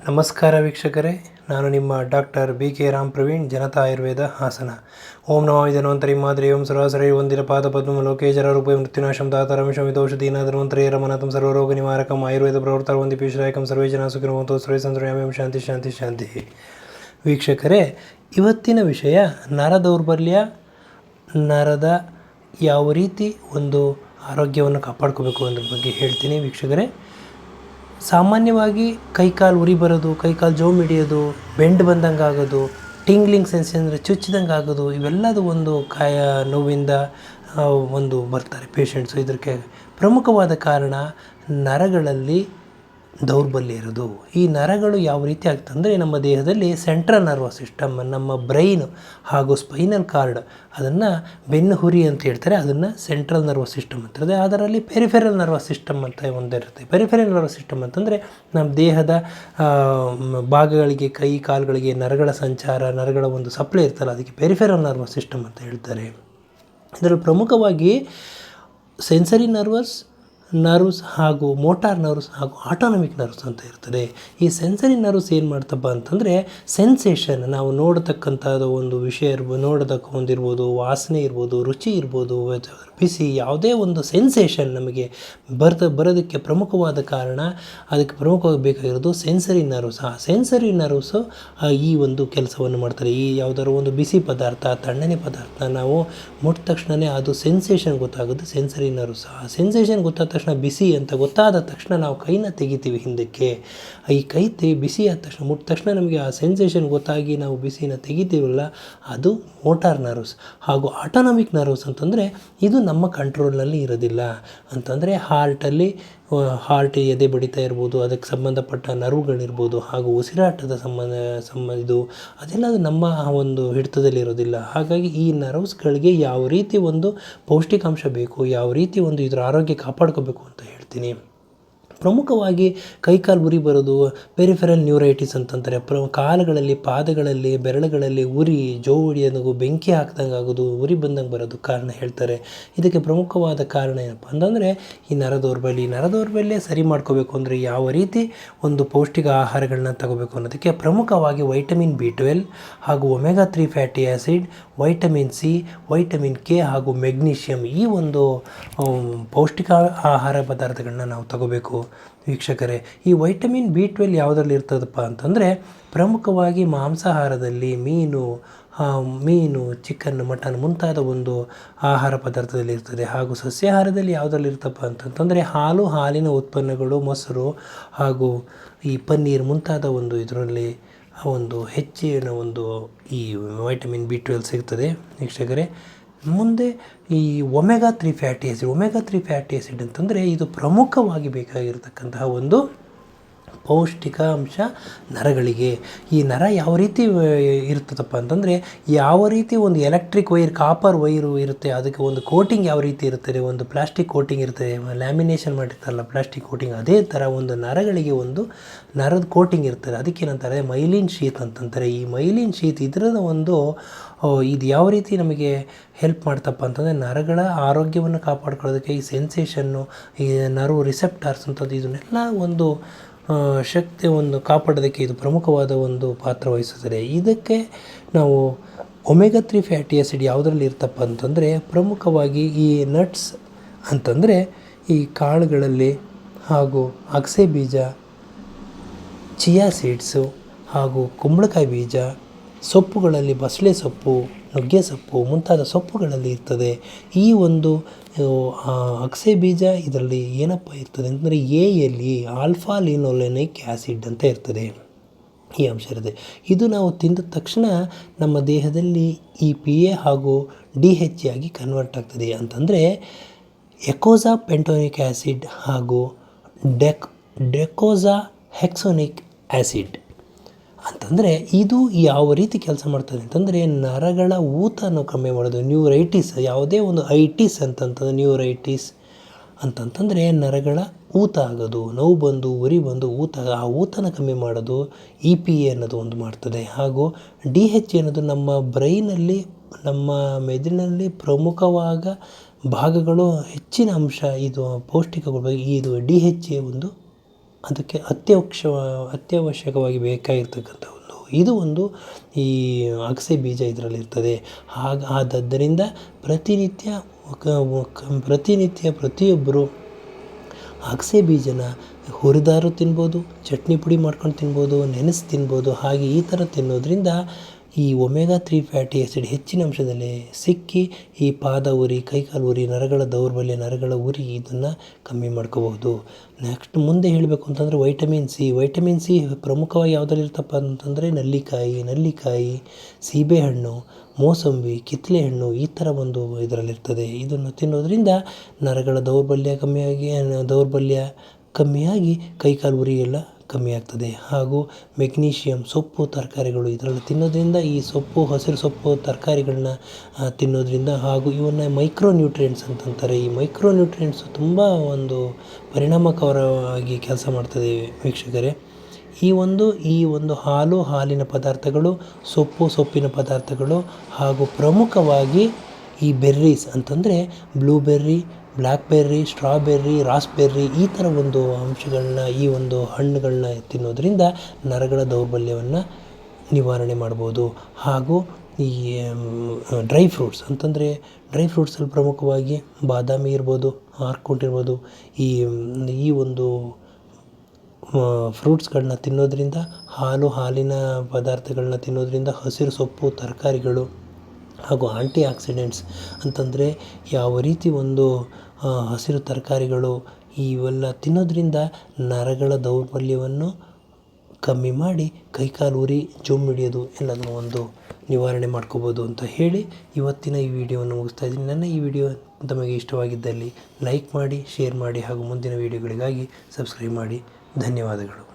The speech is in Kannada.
ನಮಸ್ಕಾರ ವೀಕ್ಷಕರೇ, ನಾನು ನಿಮ್ಮ doctor B K Ram Praveen, Janata Ayurveda Hassan. ಓಂ ನಮಃ ಧನ್ವಂತರಿ ಮಾದರಿ, ಓಂ ಸರಾಸರಿ ಒಂದಿರ ಪಾದ ಪದ್ಮ ಲೋಕೇಶರ ರೂಪ, ಮೃತ್ಯುನಾಶಂ ದಾತರಮಿಷಂ ವಿದೋಷಧೀನ ಧನ್ವಂತರಿ ರಮನಾಥಂ ಸರ್ವರೋಗ ನಿವಾರಕಂ, ಆಯುರ್ವೇದ ಪ್ರವರ್ತರ ಒಂದು ಪೀಶರಾಯಕಂ ಸರ್ವೇ ಜನ ಸುಖಿನವಂತೋ ಸರ್ವೇ ಶಾಂತಿ ಶಾಂತಿ ಶಾಂತಿ. ವೀಕ್ಷಕರೇ, ಇವತ್ತಿನ ವಿಷಯ ನರ ದೌರ್ಬಲ್ಯ, ನರದ ಯಾವ ರೀತಿ ಒಂದು ಆರೋಗ್ಯವನ್ನು ಕಾಪಾಡ್ಕೋಬೇಕು ಅನ್ನೋದ್ರ ಬಗ್ಗೆ ಹೇಳ್ತೀನಿ ವೀಕ್ಷಕರೇ. ಸಾಮಾನ್ಯವಾಗಿ ಕೈಕಾಲು ಉರಿ ಬರೋದು, ಕೈಕಾಲು ಜೋಮ್ ಹಿಡಿಯೋದು, ಬೆಂಡ್ ಬಂದಂಗೆ ಆಗೋದು, ಟಿಂಗ್ಲಿಂಗ್ ಸೆನ್ಸ್ ಅಂದರೆ ಚುಚ್ಚಿದಂಗೆ ಆಗೋದು, ಇವೆಲ್ಲದು ಒಂದು ಕಾಯ ನೋವಿಂದ ಒಂದು ಬರ್ತಾರೆ ಪೇಷಂಟ್ಸು ಇದಕ್ಕೆ ಪ್ರಮುಖವಾದ ಕಾರಣ ನರಗಳಲ್ಲಿ ದೌರ್ಬಲ್ಯ ಇರೋದು. ಈ ನರಗಳು ಯಾವ ರೀತಿ ಆಗ್ತಂದರೆ ನಮ್ಮ ದೇಹದಲ್ಲಿ ಸೆಂಟ್ರಲ್ ನರ್ವಸ್ ಸಿಸ್ಟಮ್ ನಮ್ಮ ಬ್ರೈನ್ ಹಾಗೂ ಸ್ಪೈನಲ್ ಕಾರ್ಡ್ ಅದನ್ನು ಬೆನ್ನು ಹುರಿ ಅಂತ ಹೇಳ್ತಾರೆ. ಅದನ್ನು ಸೆಂಟ್ರಲ್ ನರ್ವಸ್ ಸಿಸ್ಟಮ್ ಅಂತಾರೆ ಅದರಲ್ಲಿ ಪೆರಿಫೆರಲ್ ನರ್ವಸ್ ಸಿಸ್ಟಮ್ ಅಂತ ಒಂದಿರುತ್ತೆ. ಪೆರಿಫೆರಲ್ ನರ್ವಸ್ ಸಿಸ್ಟಮ್ ಅಂತಂದರೆ ನಮ್ಮ ದೇಹದ ಭಾಗಗಳಿಗೆ, ಕೈ, ಕಾಲುಗಳಿಗೆ ನರಗಳ ಸಂಚಾರ, ನರಗಳ ಒಂದು ಸಪ್ಲೈ ಇರ್ತಲ್ಲ, ಅದಕ್ಕೆ ಪೆರಿಫೆರಲ್ ನರ್ವಸ್ ಸಿಸ್ಟಮ್ ಅಂತ ಹೇಳ್ತಾರೆ. ಇದರಲ್ಲಿ ಪ್ರಮುಖವಾಗಿ ಸೆನ್ಸರಿ ನರ್ವಸ್ ನರ್ವ್ಸ್ ಹಾಗೂ ಮೋಟಾರ್ ನರ್ವ್ಸ್ ಹಾಗೂ ಆಟೋನಮಿಕ್ ನರ್ವ್ಸ್ ಅಂತ ಇರ್ತದೆ. ಈ ಸೆನ್ಸರಿ ನರ್ವ್ಸ್ ಏನು ಮಾಡ್ತಪ್ಪ ಅಂತಂದರೆ ಸೆನ್ಸೇಷನ್, ನಾವು ನೋಡತಕ್ಕಂಥದ್ದು ಒಂದು ವಿಷಯ ಇರ್ಬೋದು ನೋಡೋದಕ್ಕೆ ಒಂದಿರ್ಬೋದು ವಾಸನೆ ಇರ್ಬೋದು, ರುಚಿ ಇರ್ಬೋದು ಬಿಸಿ ಯಾವುದೇ ಒಂದು ಸೆನ್ಸೇಷನ್ ನಮಗೆ ಬರ್ತ ಬರೋದಕ್ಕೆ ಪ್ರಮುಖವಾದ ಕಾರಣ ಅದಕ್ಕೆ ಪ್ರಮುಖವಾಗಿ ಬೇಕಾಗಿರೋದು ಸೆನ್ಸರಿ ನರ್ವ್ಸ್. ಆ ಸೆನ್ಸರಿ ನರ್ವ್ಸು ಈ ಒಂದು ಕೆಲಸವನ್ನು ಮಾಡ್ತಾರೆ. ಈ ಯಾವುದಾದ್ರು ಒಂದು ಬಿಸಿ ಪದಾರ್ಥ, ತಣ್ಣನೆ ಪದಾರ್ಥ ನಾವು ಮುಟ್ಟ ತಕ್ಷಣವೇ ಅದು ಸೆನ್ಸೇಷನ್ ಗೊತ್ತಾಗುತ್ತೆ, ಸೆನ್ಸರಿ ನರ್ವ್ಸ್. ಆ ಸೆನ್ಸೇಷನ್ ಗೊತ್ತಾದ ತಕ್ಷಣ ಬಿಸಿ ಅಂತ ಗೊತ್ತಾದ ತಕ್ಷಣ ನಾವು ಕೈನ ತೆಗಿತೀವಿ ಹಿಂದಕ್ಕೆ. ಈ ಕೈ ತೆ, ಬಿಸಿ ಆದ ತಕ್ಷಣ ಮುಟ್ಟ ತಕ್ಷಣ ನಮಗೆ ಆ ಸೆನ್ಸೇಷನ್ ಗೊತ್ತಾಗಿ ನಾವು ಬಿಸಿನ ತೆಗಿತೀವಲ್ಲ, ಅದು ಮೋಟಾರ್ ನರ್ವ್ಸ್ ಹಾಗೂ ಆಟೋನಮಿಕ್ ನರ್ವ್ಸ್ ಅಂತಂದರೆ ಇದು ನಮ್ಮ ಕಂಟ್ರೋಲ್ನಲ್ಲಿ ಇರೋದಿಲ್ಲ. ಅಂತಂದರೆ ಹಾರ್ಟಲ್ಲಿ ಹಾರ್ಟ್ ಎದೆ ಬಡಿತಾ ಇರ್ಬೋದು, ಅದಕ್ಕೆ ಸಂಬಂಧಪಟ್ಟ ನರ್ವ್ಗಳಿರ್ಬೋದು, ಹಾಗೂ ಉಸಿರಾಟದ ಸಂಬಂಧ ಸಂಬಂಧ ಇದು ಅದೆಲ್ಲ ನಮ್ಮ ಒಂದು ಹಿಡಿತದಲ್ಲಿ ಇರೋದಿಲ್ಲ ಹಾಗಾಗಿ ಈ ನರ್ವ್ಸ್ಗಳಿಗೆ ಯಾವ ರೀತಿ ಒಂದು ಪೌಷ್ಟಿಕಾಂಶ ಬೇಕು, ಯಾವ ರೀತಿ ಒಂದು ಇದರ ಆರೋಗ್ಯ ಕಾಪಾಡ್ಕೋಬೇಕು ಅಂತ ಹೇಳ್ತೀನಿ. ಪ್ರಮುಖವಾಗಿ ಕೈಕಾಲು ಉರಿ ಬರೋದು ಪೆರಿಫೆರಲ್ ನ್ಯೂರೈಟಿಸ್ ಅಂತಂತಾರೆ. ಪ್ರ, ಕಾಲುಗಳಲ್ಲಿ, ಪಾದಗಳಲ್ಲಿ, ಬೆರಳುಗಳಲ್ಲಿ ಉರಿ ಜೋ ಅನ್ನೋ ಬೆಂಕಿ ಹಾಕ್ದಂಗೆ ಆಗೋದು, ಉರಿ ಬಂದಂಗೆ ಬರೋದು ಕಾರಣ ಹೇಳ್ತಾರೆ. ಇದಕ್ಕೆ ಪ್ರಮುಖವಾದ ಕಾರಣ ಏನಪ್ಪ ಅಂತಂದರೆ, ಈ ನರದೌರ್ಬಲ್ಯ ಈ ನರದೌರ್ಬಲ್ಯ ಸರಿ ಮಾಡ್ಕೋಬೇಕು ಅಂದರೆ ಯಾವ ರೀತಿ ಒಂದು ಪೌಷ್ಟಿಕ ಆಹಾರಗಳನ್ನ ತಗೋಬೇಕು ಅನ್ನೋದಕ್ಕೆ ಪ್ರಮುಖವಾಗಿ ವೈಟಮಿನ್ ಬಿ ಟ್ವೆಲ್ ಹಾಗೂ omega three fatty acid vitamin C vitamin K ಹಾಗೂ ಮೆಗ್ನೀಷಿಯಮ್ ಈ ಒಂದು ಪೌಷ್ಟಿಕ ಆಹಾರ ಪದಾರ್ಥಗಳನ್ನ ನಾವು ತಗೋಬೇಕು. ವೀಕ್ಷಕರೇ, ಈ ವೈಟಮಿನ್ ಬಿ ಟ್ವೆಲ್ ಯಾವುದರಲ್ಲಿ ಇರ್ತದಪ್ಪ ಅಂತಂದರೆ ಪ್ರಮುಖವಾಗಿ ಮಾಂಸಾಹಾರದಲ್ಲಿ ಮೀನು ಮೀನು, ಚಿಕನ್, ಮಟನ್ ಮುಂತಾದ ಒಂದು ಆಹಾರ ಪದಾರ್ಥದಲ್ಲಿ ಇರ್ತದೆ. ಹಾಗೂ ಸಸ್ಯಾಹಾರದಲ್ಲಿ ಯಾವುದರಲ್ಲಿ ಇರ್ತಪ್ಪ ಅಂತಂತಂದರೆ ಹಾಲು, ಹಾಲಿನ ಉತ್ಪನ್ನಗಳು, ಮೊಸರು ಹಾಗೂ ಈ ಪನ್ನೀರ್ ಮುಂತಾದ ಒಂದು ಇದರಲ್ಲಿ ಒಂದು ಹೆಚ್ಚಿನ ಒಂದು ಈ ವೈಟಮಿನ್ ಬಿ ಟ್ವೆಲ್ ಸಿಗ್ತದೆ. ವೀಕ್ಷಕರೇ ಮುಂದೆ ಈ omega three fatty acid omega three fatty acid ಅಂತಂದರೆ ಇದು ಪ್ರಮುಖವಾಗಿ ಬೇಕಾಗಿರತಕ್ಕಂತಹ ಒಂದು ಪೌಷ್ಟಿಕ ಅಂಶ ನರಗಳಿಗೆ. ಈ ನರ ಯಾವ ರೀತಿ ಇರ್ತದಪ್ಪ ಅಂತಂದರೆ ಯಾವ ರೀತಿ ಒಂದು ಎಲೆಕ್ಟ್ರಿಕ್ ವೈರ್ ಕಾಪರ್ ವೈರು ಇರುತ್ತೆ, ಅದಕ್ಕೆ ಒಂದು ಕೋಟಿಂಗ್ ಯಾವ ರೀತಿ ಇರ್ತದೆ ಒಂದು ಪ್ಲಾಸ್ಟಿಕ್ ಕೋಟಿಂಗ್ ಇರ್ತದೆ ಲ್ಯಾಮಿನೇಷನ್ ಮಾಡಿರ್ತಾರಲ್ಲ ಪ್ಲಾಸ್ಟಿಕ್ ಕೋಟಿಂಗ್ ಅದೇ ಥರ ಒಂದು ನರಗಳಿಗೆ ಒಂದು ನರದ ಕೋಟಿಂಗ್ ಇರ್ತದೆ. ಅದಕ್ಕೆ ಏನಂತಾರೆ ಮೈಲಿನ್ ಶೀತ್ ಅಂತಂತಾರೆ. ಈ ಮೈಲಿನ್ ಶೀತ್ ಇದರದ ಒಂದು ಇದು ಯಾವ ರೀತಿ ನಮಗೆ ಹೆಲ್ಪ್ ಮಾಡ್ತಪ್ಪ ಅಂತಂದರೆ, ನರಗಳ ಆರೋಗ್ಯವನ್ನು ಕಾಪಾಡ್ಕೊಳ್ಳೋದಕ್ಕೆ ಈ ಸೆನ್ಸೇಷನ್ನು ಈ ನರ್ವ್ ರಿಸೆಪ್ಟಾರ್ಸ್ ಅಂಥದ್ದು ಇದನ್ನೆಲ್ಲ ಒಂದು ಆ, ಶಕ್ತಿ ಒಂದು ಕಾಪಾಡೋದಕ್ಕೆ ಇದು ಪ್ರಮುಖವಾದ ಒಂದು ಪಾತ್ರ ವಹಿಸುತ್ತದೆ. ಇದಕ್ಕೆ ನಾವು ಒಮೆಗಾ ತ್ರೀ ಫ್ಯಾಟಿ ಆ್ಯಸಿಡ್ ಯಾವುದರಲ್ಲಿ ಇರ್ತಪ್ಪ ಅಂತಂದರೆ ಪ್ರಮುಖವಾಗಿ ಈ ನಟ್ಸ್ ಅಂತಂದರೆ ಈ ಕಾಳುಗಳಲ್ಲಿ ಹಾಗೂ ಅಗಸೆ ಬೀಜ ಚಿಯಾ ಸೀಡ್ಸು ಹಾಗೂ ಕುಂಬಳಕಾಯಿ ಬೀಜ ಸೊಪ್ಪುಗಳಲ್ಲಿ ಬಸಳೆ ಸೊಪ್ಪು, ನುಗ್ಗೆ ಸೊಪ್ಪು ಮುಂತಾದ ಸೊಪ್ಪುಗಳಲ್ಲಿ ಇರ್ತದೆ. ಈ ಒಂದು ಅಗಸೆ ಬೀಜ ಇದರಲ್ಲಿ ಏನಪ್ಪ ಇರ್ತದೆ ಅಂತಂದರೆ ಎ ಎಲ್ಲಿ ಆಲ್ಫಾ ಲಿನೋಲೆನಿಕ್ ಆ್ಯಸಿಡ್ ಅಂತ ಇರ್ತದೆ. ಈ ಅಂಶ ಇರುತ್ತೆ ಇದು ನಾವು ತಿಂದ ತಕ್ಷಣ ನಮ್ಮ ದೇಹದಲ್ಲಿ ಈ ಪಿ ಎ ಹಾಗೂ ಡಿ ಹೆಚ್ ಆಗಿ ಕನ್ವರ್ಟ್ ಆಗ್ತದೆ ಅಂತಂದರೆ ಎಕೋಸಾ ಪೆಂಟೋನಿಕ್ ಆ್ಯಸಿಡ್ ಹಾಗೂ ಡೆಕ್ ಡೆಕೋಸಾ ಹೆಕ್ಸೋನಿಕ್ ಆ್ಯಸಿಡ್ ಅಂತಂದರೆ ಇದು ಯಾವ ರೀತಿ ಕೆಲಸ ಮಾಡ್ತದೆ ಅಂತಂದರೆ ನರಗಳ ಊತನ ಕಮ್ಮಿ ಮಾಡೋದು ನ್ಯೂರೈಟಿಸ್ ಯಾವುದೇ ಒಂದು ಐಟಿಸ್ ಅಂತಂತಂದ್ರೆ ನ್ಯೂರೈಟಿಸ್ ಅಂತಂತಂದರೆ ನರಗಳ ಊತ ಆಗೋದು, ನೋವು ಬಂದು, ಉರಿ ಬಂದು ಊತ, ಆ ಊತನ ಕಮ್ಮಿ ಮಾಡೋದು ಇ ಪಿ ಎ ಅನ್ನೋದು ಒಂದು ಮಾಡ್ತದೆ. ಹಾಗೂ ಡಿ ಹೆಚ್ ಅನ್ನೋದು ನಮ್ಮ ಬ್ರೈನಲ್ಲಿ, ನಮ್ಮ ಮೆದುಳಿನಲ್ಲಿ ಪ್ರಮುಖವಾದ ಭಾಗಗಳು ಹೆಚ್ಚಿನ ಅಂಶ ಇದು ಪೌಷ್ಟಿಕಗಳು ಇದು ಡಿ ಹೆಚ್ ಎ ಒಂದು ಅದಕ್ಕೆ ಅತ್ಯವಕ್ಷ ಅತ್ಯವಶ್ಯಕವಾಗಿ ಬೇಕಾಗಿರ್ತಕ್ಕಂಥ ಒಂದು ಇದು ಒಂದು ಈ ಅಗಸೆ ಬೀಜ ಇದರಲ್ಲಿರ್ತದೆ. ಹಾಗ ಆದ್ದರಿಂದ ಪ್ರತಿನಿತ್ಯ ಪ್ರತಿನಿತ್ಯ ಪ್ರತಿಯೊಬ್ಬರು ಅಗಸೆ ಬೀಜನ ಹುರಿದಾರು ತಿನ್ಬೋದು, ಚಟ್ನಿ ಪುಡಿ ಮಾಡ್ಕೊಂಡು ತಿನ್ಬೋದು, ನೆನೆಸಿ ತಿನ್ಬೋದು, ಹಾಗೆ ಈ ಥರ ತಿನ್ನೋದ್ರಿಂದ ಈ ಒಮೆಗಾ ತ್ರೀ ಫ್ಯಾಟಿ ಆ್ಯಸಿಡ್ ಹೆಚ್ಚಿನ ಅಂಶದಲ್ಲಿ ಸಿಕ್ಕಿ ಈ ಪಾದ ಉರಿ, ಕೈಕಾಲು ಉರಿ, ನರಗಳ ದೌರ್ಬಲ್ಯ, ನರಗಳ ಉರಿ ಇದನ್ನು ಕಮ್ಮಿ ಮಾಡ್ಕೋಬಹುದು. ನೆಕ್ಸ್ಟ್ ಮುಂದೆ ಹೇಳಬೇಕು ಅಂತಂದರೆ ವೈಟಮಿನ್ ಸಿ ವೈಟಮಿನ್ ಸಿ ಪ್ರಮುಖವಾಗಿ ಯಾವುದ್ರಲ್ಲಿರ್ತಪ್ಪ ಅಂತಂದರೆ ನೆಲ್ಲಿಕಾಯಿ, ನಲ್ಲಿಕಾಯಿ, ಸೀಬೆಹಣ್ಣು, ಮೋಸಂಬಿ ಕಿತ್ತಲೆ ಹಣ್ಣು ಈ ಥರ ಒಂದು ಇದರಲ್ಲಿರ್ತದೆ ಇದನ್ನು ತಿನ್ನೋದ್ರಿಂದ ನರಗಳ ದೌರ್ಬಲ್ಯ ಕಮ್ಮಿಯಾಗಿ ದೌರ್ಬಲ್ಯ ಕಮ್ಮಿಯಾಗಿ ಕೈಕಾಲು ಉರಿ ಎಲ್ಲ ಕಮ್ಮಿ ಆಗ್ತದೆ. ಹಾಗೂ ಮೆಗ್ನೀಷಿಯಮ್ ಸೊಪ್ಪು ತರಕಾರಿಗಳು ಇದರಲ್ಲಿ ತಿನ್ನೋದ್ರಿಂದ ಈ ಸೊಪ್ಪು, ಹಸಿರು ಸೊಪ್ಪು ತರಕಾರಿಗಳನ್ನ ತಿನ್ನೋದ್ರಿಂದ ಹಾಗೂ ಇವನ್ನ ಮೈಕ್ರೋ ನ್ಯೂಟ್ರಿಯೆಂಟ್ಸ್ ಅಂತಂತಾರೆ. ಈ ಮೈಕ್ರೋ ನ್ಯೂಟ್ರಿಯೆಂಟ್ಸ್ ತುಂಬ ಒಂದು ಪರಿಣಾಮಕಾರವಾಗಿ ಕೆಲಸ ಮಾಡ್ತದೆ ವೀಕ್ಷಕರೇ. ಈ ಒಂದು ಈ ಒಂದು ಹಾಲು, ಹಾಲಿನ ಪದಾರ್ಥಗಳು, ಸೊಪ್ಪು, ಸೊಪ್ಪಿನ ಪದಾರ್ಥಗಳು ಹಾಗೂ ಪ್ರಮುಖವಾಗಿ ಈ ಬೆರ್ರೀಸ್ ಅಂತಂದರೆ ಬ್ಲೂಬೆರ್ರಿ ಬ್ಲ್ಯಾಕ್ಬೆರ್ರಿ, ಸ್ಟ್ರಾಬೆರ್ರಿ, ರಾಸ್ಬೆರ್ರಿ ಈ ಥರ ಒಂದು ಅಂಶಗಳನ್ನ ಈ ಒಂದು ಹಣ್ಣುಗಳನ್ನ ತಿನ್ನೋದರಿಂದ ನರಗಳ ದೌರ್ಬಲ್ಯವನ್ನು ನಿವಾರಣೆ ಮಾಡ್ಬೋದು. ಹಾಗೂ ಈ ಡ್ರೈ ಫ್ರೂಟ್ಸ್ ಅಂತಂದರೆ ಡ್ರೈ ಫ್ರೂಟ್ಸಲ್ಲಿ ಪ್ರಮುಖವಾಗಿ ಬಾದಾಮಿ ಇರ್ಬೋದು, ಆರ್ಕೋಟ್ ಇರ್ಬೋದು, ಈ ಈ ಒಂದು ಫ್ರೂಟ್ಸ್ಗಳನ್ನ ತಿನ್ನೋದರಿಂದ ಹಾಲು, ಹಾಲಿನ ಪದಾರ್ಥಗಳನ್ನ ತಿನ್ನೋದರಿಂದ ಹಸಿರು ಸೊಪ್ಪು, ತರಕಾರಿಗಳು ಹಾಗೂ ಆಂಟಿ ಆಕ್ಸಿಡೆಂಟ್ಸ್ ಅಂತಂದರೆ ಯಾವ ರೀತಿ ಒಂದು ಹಸಿರು ತರಕಾರಿಗಳು ಇವೆಲ್ಲ ತಿನ್ನೋದ್ರಿಂದ ನರಗಳ ದೌರ್ಬಲ್ಯವನ್ನು ಕಮ್ಮಿ ಮಾಡಿ ಕೈಕಾಲು ಉರಿ ಜುಮ್ ಹಿಡಿಯೋದು ಎಲ್ಲದನ್ನು ಒಂದು ನಿವಾರಣೆ ಮಾಡ್ಕೋಬೋದು ಅಂತ ಹೇಳಿ ಇವತ್ತಿನ ಈ ವಿಡಿಯೋವನ್ನು ಮುಗಿಸ್ತಾ ಇದ್ದೀನಿ. ನನ್ನ ಈ ವಿಡಿಯೋ ತಮಗೆ ಇಷ್ಟವಾಗಿದ್ದಲ್ಲಿ ಲೈಕ್ ಮಾಡಿ, ಶೇರ್ ಮಾಡಿ ಹಾಗೂ ಮುಂದಿನ ವಿಡಿಯೋಗಳಿಗಾಗಿ ಸಬ್ಸ್ಕ್ರೈಬ್ ಮಾಡಿ. ಧನ್ಯವಾದಗಳು.